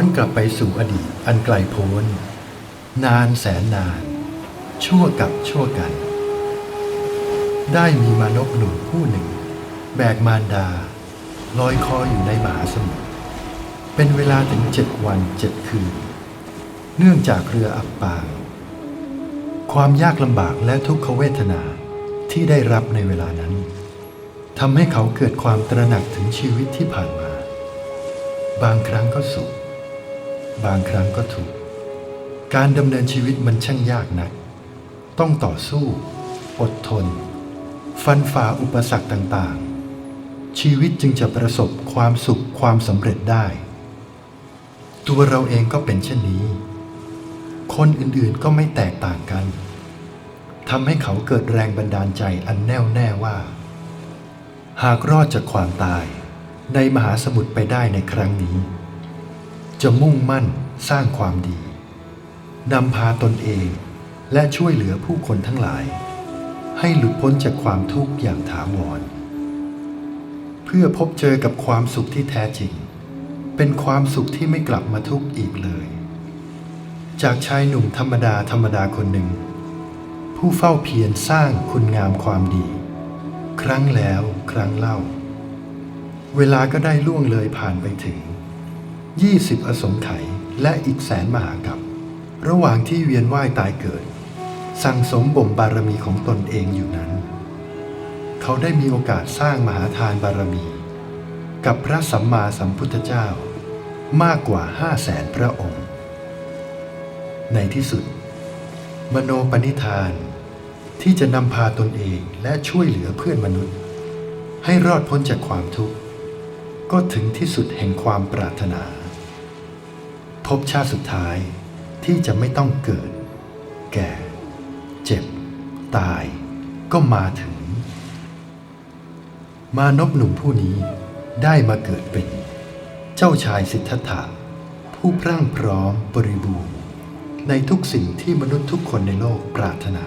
อนกลับไปสู่อดีตอันไกลโพ้น นานแสนนาน ชั่วกับชั่วกัน ได้มีมานพหนุ่มผู้หนึ่ง แบกมารดา ลอยคออยู่ในมหาสมุทรเป็นเวลาถึงเจ็ดวันเจ็ดคืน เนื่องจากเรืออับปาง ความยากลำบากและทุกขเวทนาที่ได้รับในเวลานั้นทำให้เขาเกิดความตระหนักถึงชีวิตที่ผ่านมา บางครั้งก็สุข บางครั้งก็ทุกการดำเนินชีวิตมันช่างยากนัก ต้องต่อสู้ อดทน ฟันฝ่าอุปสรรคต่างๆ ชีวิตจึงจะประสบความสุขความสำเร็จได้ ตัวเราเองก็เป็นเช่นนี้ คนอื่นๆก็ไม่แตกต่างกันทำให้เขาเกิดแรงบันดาลใจอันแน่วแน่ว่า หากรอดจากความตายในมหาสมุทรไปได้ในครั้งนี้ จะมุ่งมั่นสร้างความดี นำพาตนเองและช่วยเหลือผู้คนทั้งหลาย ให้หลุดพ้นจากความทุกข์อย่างถาวร เพื่อพบเจอกับความสุขที่แท้จริง เป็นความสุขที่ไม่กลับมาทุกข์อีกเลย จากชายหนุ่มธรรมดาธรรมดาคนหนึ่ง ผู้เฝ้าเพียรสร้างคุณงามความดี ครั้งแล้วครั้งเล่า เวลาก็ได้ล่วงเลยผ่านไปถึง 20 อสงไขยและอีกแสนมหากับ ระหว่างที่เวียนว่ายตายเกิด สั่งสมบ่มบารมีของตนเองอยู่นั้น เขาได้มีโอกาสสร้างมหาทานบารมี กับพระสัมมาสัมพุทธเจ้ามากกว่าห้าแสนพระองค์ ในที่สุด มโนปณิธานที่จะนำพาตนเองและช่วยเหลือเพื่อนมนุษย์ ให้รอดพ้นจากความทุกข์ ก็ถึงที่สุดแห่งความปรารถนา พบชาติสุดท้ายที่จะไม่ต้องเกิด แก่ เจ็บ ตายก็มาถึง มานพหนุ่มผู้นี้ได้มาเกิดเป็น เจ้าชายสิทธัตถะผู้พรั่งพร้อมบริบูรณ์ ในทุกสิ่งที่มนุษย์ทุกคนในโลกปรารถนา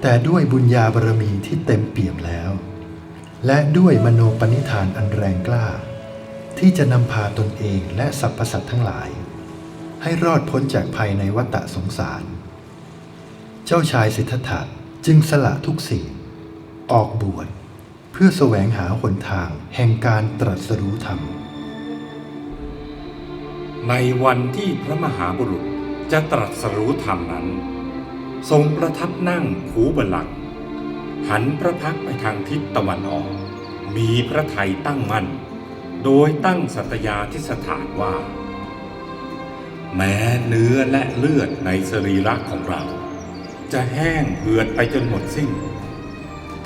แต่ด้วยบุญญาบารมีที่เต็มเปี่ยมแล้ว และด้วยมโนปณิธานอันแรงกล้า ที่จะนำพาตนเองและสรรพสัตว์ทั้งหลาย ให้รอดพ้นจากภัยในวัฏสงสาร เจ้าชายสิทธัตถะจึงสละทุกสิ่ง ออกบวชเพื่อแสวงหาหนทางแห่งการตรัสรู้ธรรม ในวันที่พระมหาบุรุษจะตรัสรู้ธรรมนั้น ทรงประทับนั่งคูบัลลังหันพระพักไปทางทิศตะวันออก มีพระไทยตั้งมั่น โดยตั้งสัตยาธิสถานว่า แม้เนื้อและเลือดในสรีระของเรา จะแห้งเหือดไปจนหมดสิ้น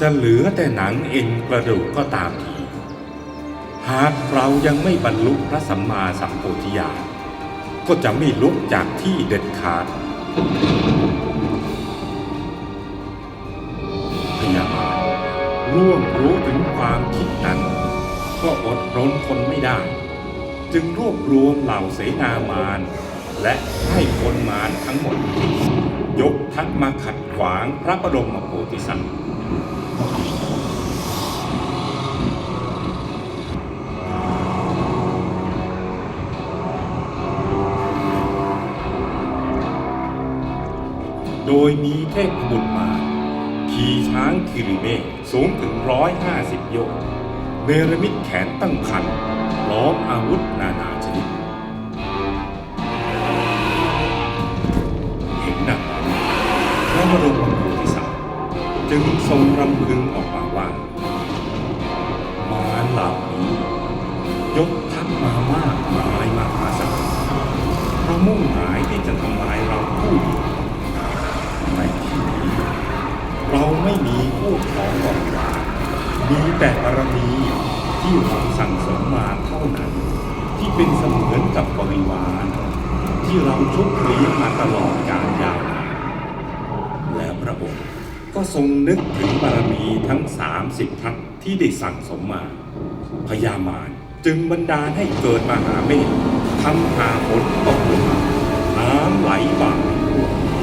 จะเหลือแต่หนังเอ็นกระดูกก็ตามที หากเรายังไม่บรรลุพระสัมมาสัมโพธิญาณก็จะไม่ลุกจากที่เด็ดขาดพยาบาลร่วมรู้ถึงความคิดนั้น ก็อดรนทนไม่ได้ จึงรวบรวมเหล่าเสนามาร และให้คนมารทั้งหมด ยกทัพมาขัดขวางพระบรมโพธิสัตว์โดยมีเทพบุตรมา ขี่ช้างคิริเมฆสูงถึงร้อยห้าสิบโยชน์ เนรมิตแขนตั้งพันล้อมอาวุธนานาชนิดเห็นดังนั้นพระบรมโพธิสัตว์จึงทรงรำพึงออกมาว่ามาเหล่านี้ ยกทัพมามากมายมหาศาลเพราะมุ่งหมายที่จะทำลายเราผู้เดียวในที่นี้ เราไม่มีผู้ของบริวา มีแต่บารมีที่เราสั่งสมมาเท่านั้น ที่เป็นเสมือนกับบริวารที่เราชุบเลี้ยงมาตลอดกาลยาวนานและพระองค์ก็ทรงนึกถึงบารมีทั้ง 30ทัศที่ได้สั่งสมมาพญามารจึงบันดาลให้เกิดมหาเมฆทำหาฝนตกลงมาน้ำไหลบ่า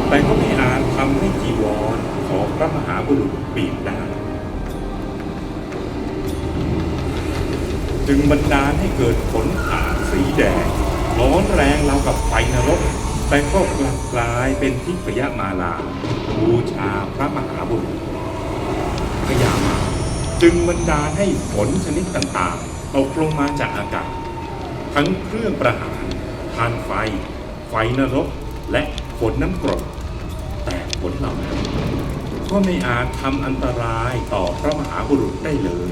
แต่ก็ไม่อาจทำให้จีวรของพระมหาบุรุษเปียกได้ จึงบันดาลให้เกิดฝนผ่าสีแดงร้อนแรงเรากับไฟนรก แต่ก็กลับกลายเป็นทิพยมาลา บูชาพระมหาบุรุษพญามาจึงบันดาลให้ฝนชนิดต่างๆตกลงมาจากอากาศ ทั้งเครื่องประหารทานไฟ ไฟนรก และฝนน้ำกรด แต่ผลเหล่านั้นก็ไม่อาจทำอันตรายต่อพระมหาบุรุษได้เลย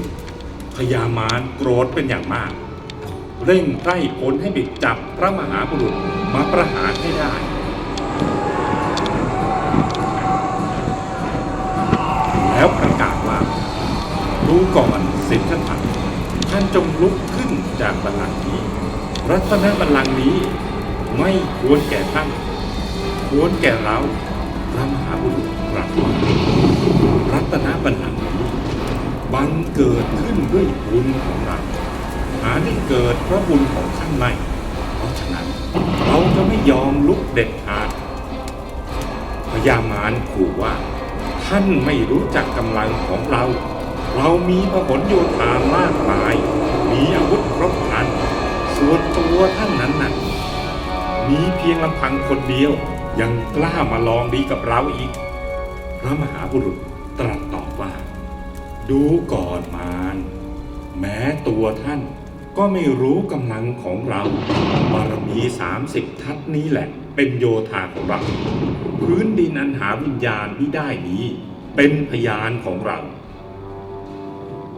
พญามารโกรธเป็นอย่างมาก เร่งไล่ผลให้บิดจับพระมหาบุรุษมาประหารให้ได้แล้วประกาศว่าดูก่อนสิทธัตถะท่านจงลุกขึ้นจากบัลลังก์นี้ รัตนบัลลังก์นี้ไม่ควรแก่ท่านควรแก่เราพระมหาบุรุษรัสว่ารัตนบัลลังก์นี้ บังเกิดขึ้นด้วยบุญของเราหาได้เกิดเพราะบุญของท่านไม่เพราะฉะนั้นเราจะไม่ยอมลุกเด็ดขาดพญามารขู่ว่า ท่านไม่รู้จักกำลังของเรา เรามีพหลโยธามากมาย มีอาวุธครบครันส่วนตัวท่านนั้นน่ะมีเพียงลำพังคนเดียวยังกล้ามาลองดีกับเราอีก พระมหาบุรุษตรัส ดูก่อนมารแม้ตัวท่านก็ไม่รู้กำลังของเราบารมีสามสิบทัศนี้แหละ เป็นโยธาของเรา พื้นดินอันหาวิญญาณไม่ได้นี้ เป็นพยานของเรา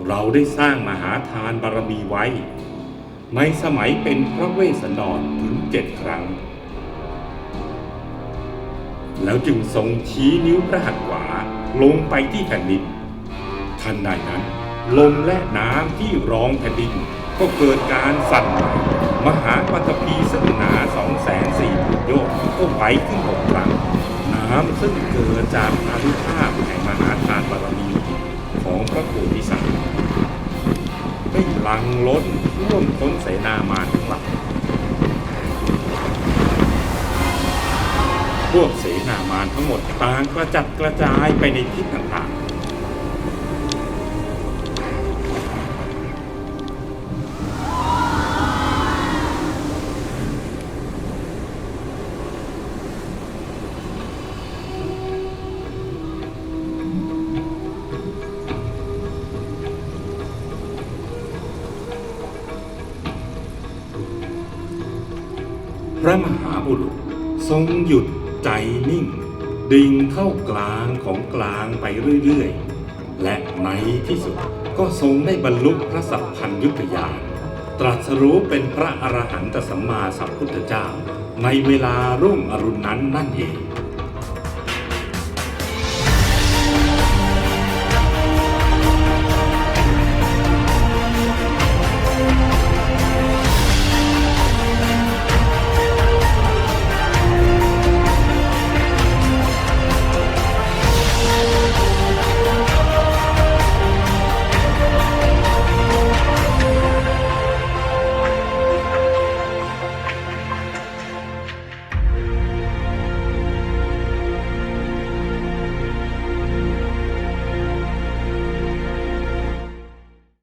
เราได้สร้างมหาทานบารมีไว้ ในสมัยเป็นพระเวสสันดรถึงเจ็ดครั้ง แล้วจึงทรงชี้นิ้วพระหัตถ์ขวาลงไปที่แผ่นดิน ทันใดนั้น ลมและน้ำที่รองแผ่นดิน ก็เกิดการสั่นไหวมหาปัตภีซึ่งหนาสองแสนสี่หมื่นโยชน์ก็ไหวขึ้นหกครั้ง น้ำซึ่งเกิดจากอานุภาพแห่งมหาทานบารมีของพระโพธิสัตว์ได้หลังล้นท่วมท้นเสนามาทั้งหลายพวกเสนามาทั้งหมดต่างกระจัดกระจายไปในทิศต่างๆ ระมหาบุรุษทรงหยุดใจนิ่ง ดิ่งเข้ากลางของกลางไปเรื่อยๆ และในที่สุดก็ทรงได้บรรลุพระสัพพัญยุตญาณตรัสรู้เป็นพระอรหันตสัมมาสัมพุทธเจ้า ในเวลารุ่งอรุณนั้นนั่นเอง